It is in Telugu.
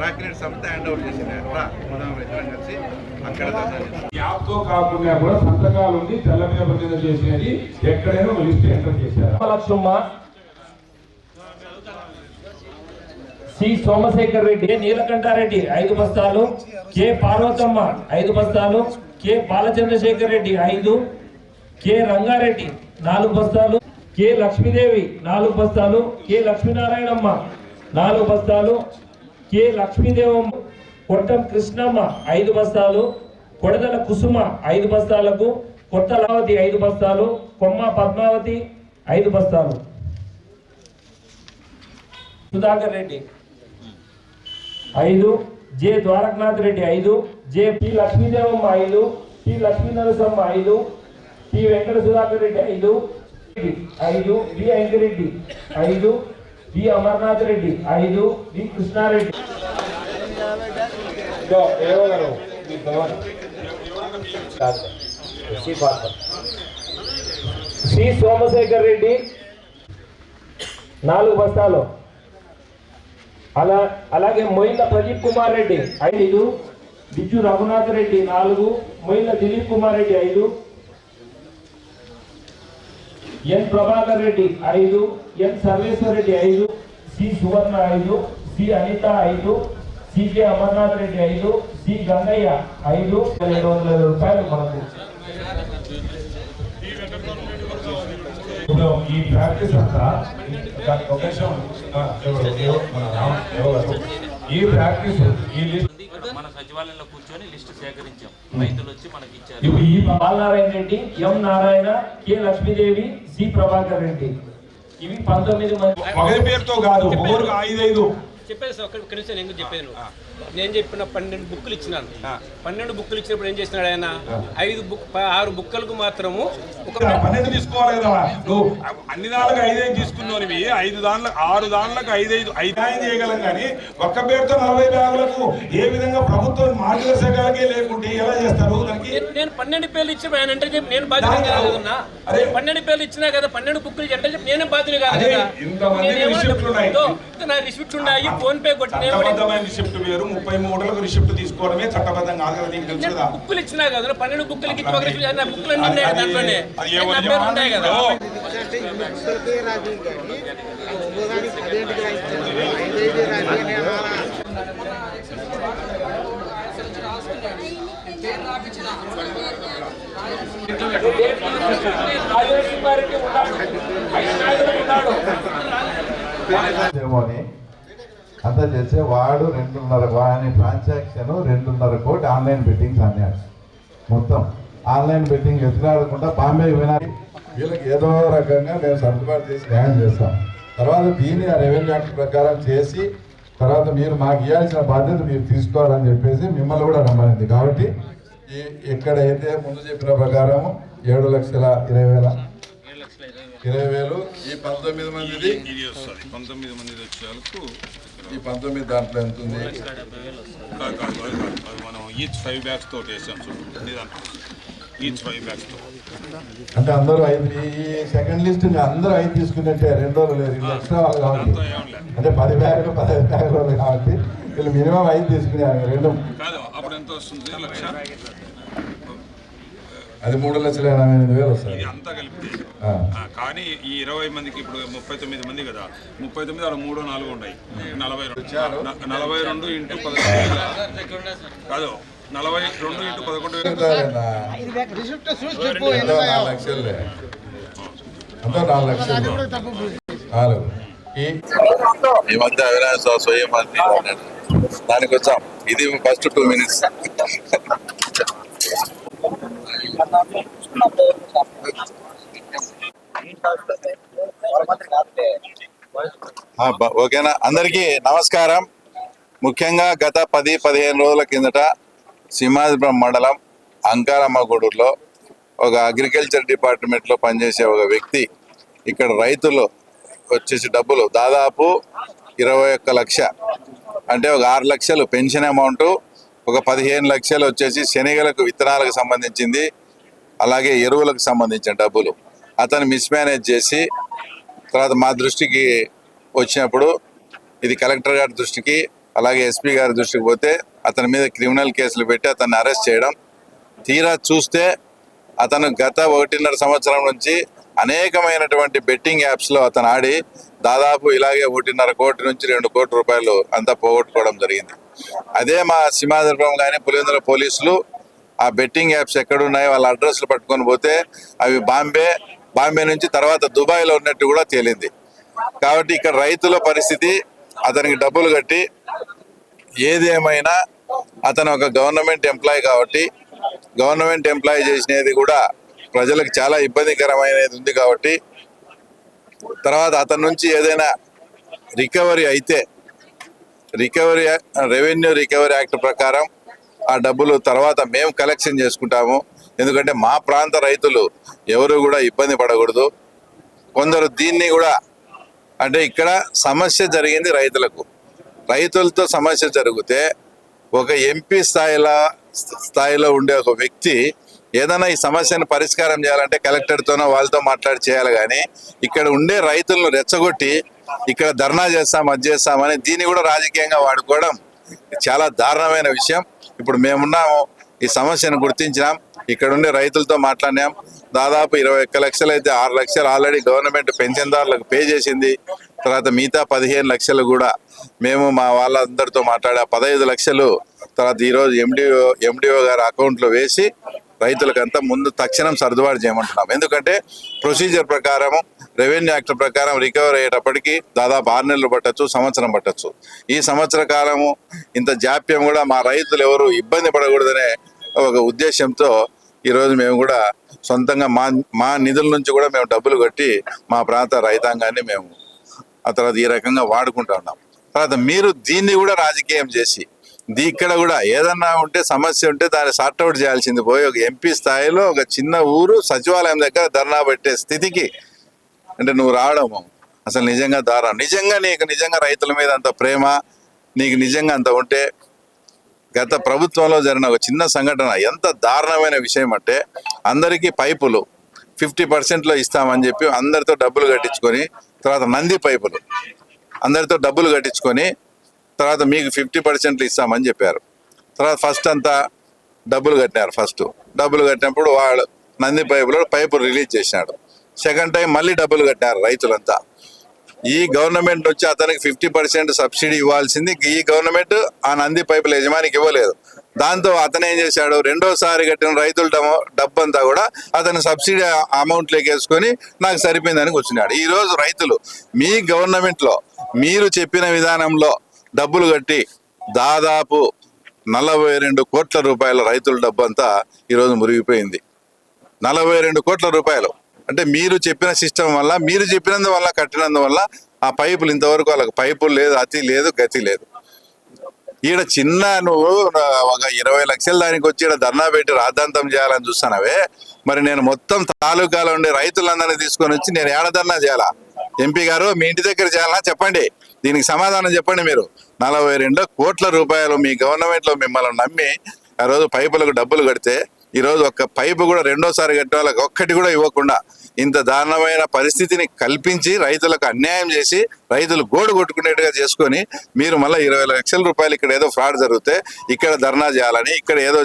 రాకిరెడ్డి సంస్థ హ్యాండ్ ఓవర్ చేసింది. రా మనం ఇద్దరం కలిసి అక్కడ ధర్నా చేస్తాం. యాప్తో కాకుండా కూడా సంతకాలు ఉండి తెల్ల మీద ప్రతినిధి చేసినది ఎక్కడైనా ఒక లిస్ట్ ఎంటర్ చేశారు. లక్ష్మమ్మ సి సోమశేఖర్ రెడ్డి నీలకంఠారెడ్డి ఐదు బస్తాలు కె పార్వతమ్మ ఐదు బస్తాలు కె బాలచంద్రశేఖర్ రెడ్డి ఐదు కె రంగారెడ్డి నాలుగు బస్తాలు కె లక్ష్మీదేవి నాలుగు బస్తాలు కె లక్ష్మీనారాయణమ్మ నాలుగు బస్తాలు కె. లక్ష్మీదేవమ్మ కొట్టం కృష్ణమ్మ ఐదు బస్తాలు కొడదల కుసుమ ఐదు బస్తాలకు కొత్త లావతి ఐదు బస్తాలు కొమ్మ పద్మావతి ఐదు బస్తాలు. సుధాకర్ రెడ్డి. ఐదు జె. ద్వారకనాథ్ రెడ్డి ఐదు జె. పి. లక్ష్మీదేవమ్మ ఐదు పి. లక్ష్మీ నరసమ్మ ఐదు పి. వెంకట సుధాకర్ రెడ్డి ఐదు ఐదు బి. అంకిరెడ్డి ఐదు బి అమర్నాథ్ రెడ్డి ఐదు బి కృష్ణారెడ్డి. సి సోమశేఖర్ రెడ్డి నాలుగు బస్తాలు. అలా అలాగే మొయిల ప్రదీప్ కుమార్ రెడ్డి ఐదు. బిజు రఘునాథ్ రెడ్డి నాలుగు. మొయిల దిలీప్ కుమార్ రెడ్డి ఐదు. ఎన్ ప్రభాకర్ రెడ్డి ఐదు ఎన్ సర్వేశ్వర రెడ్డి ఐదు సి సువర్ణ ఐదు సి అనిత ఐదు సికే అమర్నాథ్ రెడ్డి ఐదు సి గంగయ్య ఐదు. రెండు వందల రూపాయలు మనకు. ఇప్పుడు ఈ ప్రాక్టీస్ అంతా ఒక నిమిషం, ఈ ప్రాక్టీస్ ఈ లిస్ట్ మన సచివాలయంలో కూర్చొని లిస్టు సేకరించాం. రైతులు వచ్చి మనకి ఇచ్చారు ఇప్పుడు ఈ Balanarayana Reddy M Narayana K Lakshmidevi C Prabhakar Reddy. ఇవి పంతొమ్మిది మంది ఒకరి పేరుతో కాదు ఒకరికి ఐదైదు. చెప్పేది సార్ ఒక్క కనీసం నేను చెప్పేది. నేను చెప్పిన పన్నెండు బుక్కులు ఇచ్చినాను. పన్నెండు బుక్కులు ఇచ్చినప్పుడు ఏం చేస్తున్నాడు ఆయన? ఐదు బుక్ ఆరు బుక్కలకు మాత్రము ఒక పన్నెండు తీసుకోవాలి కదా నువ్వు అన్ని దానికి ఐదైదు తీసుకున్నవి ఐదు దాంట్లకు ఆరు దాంట్లకు ఐదైదు ఐదు ఆయన చేయగలం కానీ ఒక్క పేరుతో నలభై బ్యాగులకు ఏ విధంగా ప్రభుత్వం మార్గదర్శకాలకే లేకుంటే ఎలా చేస్తారు? దానికి నేను- నేను పన్నెండు పేర్లు ఇచ్చి ఆయన అంటే చెప్పి నేను బాధ్యత కాదన్నా. పన్నెండు పేర్లు ఇచ్చినా కదా పన్నెండు బుక్కులు అంటే చెప్పి నేనే బాధ్యత కాదు రిసిప్ట్లు ఉన్నాయి. నా రిసిప్ట్ ఉన్నాయి. ఫోన్ పే కొట్టి నేను ఏమన్నా- చట్టబద్ధమైన రిసిప్ట్ వేరు. ముప్పై మూడులకు రిసిప్ట్ తీసుకోవడమే చట్టబద్ధం కాదు కదా నీకు తెలుసు కదా. బుక్కులు ఇచ్చినా కదా పన్నెండు బుక్కులకి ఇచ్చి బుక్కులు అన్ని ఉన్నాయి దాంట్లోనే. ఉన్నాయి కదా? ఉన్నాడు. ఉన్నాడు. అంతా చేస్తే వాడు రెండున్నర వాని ట్రాన్సాక్షన్ రెండున్నర కోటి ఆన్లైన్ బెట్టింగ్స్ అన్నాడు మొత్తం ఆన్లైన్ బెట్టింగ్ ఎత్తులాడకుండా బాంబే వినాలి. వీళ్ళకి ఏదో రకంగా మేము సర్దుబాటు చేసి న్యాయం చేస్తాం. తర్వాత దీన్ని ఆ రెవెన్యూ యాక్ట్ ప్రకారం చేసి తర్వాత మీరు మాకు ఇవ్వాల్సిన బాధ్యత మీరు తీసుకోవాలని చెప్పేసి మిమ్మల్ని కూడా రమ్మనింది. కాబట్టి ఈ ఎక్కడైతే ముందు చెప్పిన ప్రకారం ఏడు లక్షల ఇరవై వేల ఇరవై వేలు. ఈ పంతొమ్మిది మందిది. పంతొమ్మిది మంది వచ్చేందుకు ఈ పంతొమ్మిది దాంట్లో ఎంత ఉంది? మనం each five bags each five బ్యాగ్స్తో. అంటే అందరూ ఐదు ఈ సెకండ్ లిస్ట్ అందరూ ఐదు తీసుకున్నట్టే రెండు రోజులు వీళ్ళు ఎక్స్ట్రా వాళ్ళు కాబట్టి లేదు. అంటే పది బ్యాగులు పదహైదు బ్యాగులు కాబట్టి వీళ్ళు మినిమం ఐదు తీసుకున్నారు రెండు. కాదు అప్పుడు ఎంత వస్తుంది? లక్ష? అది మూడు లక్షల ఎనభై ఎనిమిది వేలు వస్తుంది. ఇది అంతా కలిపితే ఆ. ఆ, కానీ ఈ ఇరవై మందికి ఇప్పుడు ముప్పై తొమ్మిది మంది కదా ముప్పై తొమ్మిది అలా మూడు నాలుగు ఉన్నాయి. నలభై రెండు. నలభై రెండు ఇంటూ పదకొండు వేల. కాదు నలభై రెండు ఇంటూ పదకొండు వేల. నాలుగు లక్షలే. అంతా నాలుగు లక్షలు. నాలుగు. ఈ? ఈ మధ్య మంత్రి అన్నాడు. దానికి వచ్చాం ఇది ఫస్ట్ టూ మినిట్స్ ఓకేనా? అందరికీ నమస్కారం. ముఖ్యంగా గత పది పదిహేను రోజుల కిందట సింహాద్రిపురం మండలం అంకారమ్మగూడూరులో ఒక అగ్రికల్చర్ డిపార్ట్మెంట్లో పనిచేసే ఒక వ్యక్తి ఇక్కడ రైతులు వచ్చేసి డబ్బులు దాదాపు ఇరవై ఒక్క లక్ష అంటే ఒక ఆరు లక్షలు పెన్షన్ అమౌంట్ ఒక పదిహేను లక్షలు వచ్చేసి శనగలకు విత్తనాలకు సంబంధించింది. అలాగే ఎరువులకు సంబంధించిన డబ్బులు అతను మిస్మేనేజ్ చేసి తర్వాత మా దృష్టికి వచ్చినప్పుడు ఇది కలెక్టర్ గారి దృష్టికి అలాగే ఎస్పీ గారి దృష్టికి పోతే అతని మీద క్రిమినల్ కేసులు పెట్టి అతన్ని అరెస్ట్ చేయడం. తీరా చూస్తే అతను గత ఒకటిన్నర సంవత్సరం నుంచి అనేకమైనటువంటి బెట్టింగ్ యాప్స్లో అతను ఆడి దాదాపు ఇలాగే ఒకటిన్నర కోటి నుంచి రెండు కోట్ల రూపాయలు అంతా పోగొట్టుకోవడం జరిగింది. అదే మా సింహాద్రిపురం కానీ పులివెందుల పోలీసులు ఆ బెట్టింగ్ యాప్స్ ఎక్కడున్నాయో వాళ్ళ అడ్రస్లు పట్టుకొని పోతే అవి బాంబే బాంబే నుంచి తర్వాత దుబాయ్లో ఉన్నట్టు కూడా తేలింది. కాబట్టి ఇక్కడ రైతుల పరిస్థితి అతనికి డబ్బులు కట్టి ఏది ఏమైనా అతను ఒక గవర్నమెంట్ ఎంప్లాయీ కాబట్టి గవర్నమెంట్ ఎంప్లాయీ చేసినది కూడా ప్రజలకు చాలా ఇబ్బందికరమైనది ఉంది కాబట్టి తర్వాత అతని నుంచి ఏదైనా రికవరీ అయితే రికవరీ రెవెన్యూ రికవరీ యాక్ట్ ప్రకారం ఆ డబ్బులు తర్వాత మేము కలెక్షన్ చేసుకుంటాము. ఎందుకంటే మా ప్రాంత రైతులు ఎవరు కూడా ఇబ్బంది పడకూడదు. కొందరు దీన్ని కూడా అంటే ఇక్కడ సమస్య జరిగింది రైతులకు. రైతులతో సమస్య జరిగితే ఒక ఎంపీ స్థాయిలో స్థాయిలో ఉండే ఒక వ్యక్తి ఏదైనా ఈ సమస్యను పరిష్కారం చేయాలంటే కలెక్టర్తోనో వాళ్ళతో మాట్లాడి చేయాలి కానీ ఇక్కడ ఉండే రైతులను రెచ్చగొట్టి ఇక్కడ ధర్నా చేస్తాం అది చేస్తామని దీన్ని కూడా రాజకీయంగా వాడుకోవడం చాలా దారుణమైన విషయం. ఇప్పుడు మేమున్నాము ఈ సమస్యను గుర్తించినాం ఇక్కడ ఉండే రైతులతో మాట్లాడినాం. దాదాపు ఇరవై ఒక్క లక్షలు అయితే ఆరు లక్షలు ఆల్రెడీ గవర్నమెంట్ పెన్షన్దారులకు పే చేసింది. తర్వాత మిగతా పదిహేను లక్షలు కూడా మేము మా వాళ్ళందరితో మాట్లాడి పదహైదు లక్షలు తర్వాత ఈరోజు ఎండిఓ ఎండిఓ గారి అకౌంట్లో వేసి రైతులకంతా ముందు తక్షణం సర్దుబాటు చేయమంటున్నాం. ఎందుకంటే ప్రొసీజర్ ప్రకారం రెవెన్యూ యాక్ట్ ప్రకారం రికవర్ అయ్యేటప్పటికి దాదాపు ఆరు నెలలు పట్టచ్చు సంవత్సరం పట్టచ్చు. ఈ సంవత్సర కాలము ఇంత జాప్యం కూడా మా రైతులు ఎవరు ఇబ్బంది పడకూడదనే ఒక ఉద్దేశంతో ఈరోజు మేము కూడా సొంతంగా మా మా నిధుల నుంచి కూడా మేము డబ్బులు కట్టి మా ప్రాంత రైతాంగాన్ని మేము ఆ తర్వాత ఈ రకంగా వాడుకుంటా ఉన్నాం. తర్వాత మీరు దీన్ని కూడా రాజకీయం చేసి ఇక్కడ కూడా ఏదన్నా ఉంటే సమస్య ఉంటే దాన్ని సార్ట్అవుట్ చేయాల్సింది. పోయి ఒక ఎంపీ స్థాయిలో ఒక చిన్న ఊరు సచివాలయం దగ్గర ధర్నా పెట్టే స్థితికి అంటే నువ్వు రావడము అసలు నిజంగా దారుణం నిజంగా నీకు నిజంగా రైతుల మీద అంత ప్రేమ నీకు నిజంగా అంత ఉంటే గత ప్రభుత్వంలో జరిగిన ఒక చిన్న సంఘటన ఎంత దారుణమైన విషయం అంటే అందరికీ పైపులు ఫిఫ్టీ పర్సెంట్లో ఇస్తామని చెప్పి అందరితో డబ్బులు కట్టించుకొని తర్వాత నంది పైపులు అందరితో డబ్బులు కట్టించుకొని తర్వాత మీకు ఫిఫ్టీ పర్సెంట్లు ఇస్తామని చెప్పారు. తర్వాత ఫస్ట్ అంతా డబ్బులు కట్టినారు ఫస్ట్. డబ్బులు కట్టినప్పుడు వాడు నంది పైపులో పైపు రిలీజ్ చేసినాడు. సెకండ్ టైం మళ్ళీ డబ్బులు కట్టినారు రైతులంతా. ఈ గవర్నమెంట్ వచ్చి అతనికి ఫిఫ్టీ పర్సెంట్ సబ్సిడీ ఇవ్వాల్సింది ఈ గవర్నమెంట్ ఆ నంది పైపుల యజమానికి ఇవ్వలేదు. దాంతో అతను ఏం చేశాడు? రెండోసారి కట్టిన రైతుల డబ్బు అంతా కూడా అతను సబ్సిడీ అమౌంట్ వేసుకొని నాకు సరిపోయిందని కూర్చున్నాడు. ఈరోజు రైతులు మీ గవర్నమెంట్లో మీరు చెప్పిన విధానంలో డబ్బులు కట్టి దాదాపు నలభై రెండు కోట్ల రూపాయల రైతుల డబ్బు అంతా ఈరోజు మురిగిపోయింది. నలభై రెండు కోట్ల రూపాయలు. అంటే మీరు చెప్పిన సిస్టమ్ వల్ల మీరు చెప్పినందువల్ల కట్టినందువల్ల ఆ పైపులు ఇంతవరకు వాళ్ళకి పైపులు లేదు అతి లేదు గతి లేదు. ఈడ చిన్న నువ్వు ఒక ఇరవై లక్షల దానికి వచ్చి ఈడ ధర్నా పెట్టి రాద్ధాంతం చేయాలని చూస్తానవే మరి నేను మొత్తం తాలూకాలో ఉండే రైతులందరినీ తీసుకొని వచ్చి నేను ఏడ ధర్నా చేయాలా? ఎంపీ గారు మీ ఇంటి దగ్గర చేయాలా? చెప్పండి. దీనికి సమాధానం చెప్పండి మీరు. నలభై రెండు కోట్ల రూపాయలు మీ గవర్నమెంట్లో మిమ్మల్ని నమ్మి ఆ రోజు పైపులకు డబ్బులు కడితే ఈరోజు ఒక్క పైపు కూడా రెండోసారి కట్టే వాళ్ళకి ఒక్కటి కూడా ఇవ్వకుండా ఇంత దారుణమైన పరిస్థితిని కల్పించి రైతులకు అన్యాయం చేసి రైతులు గోడు కొట్టుకునేట్టుగా చేసుకొని మీరు మళ్ళీ ఇరవై లక్షల రూపాయలు ఇక్కడ ఏదో ఫ్రాడ్ జరిగితే ఇక్కడ ధర్నా చేయాలని ఇక్కడ ఏదో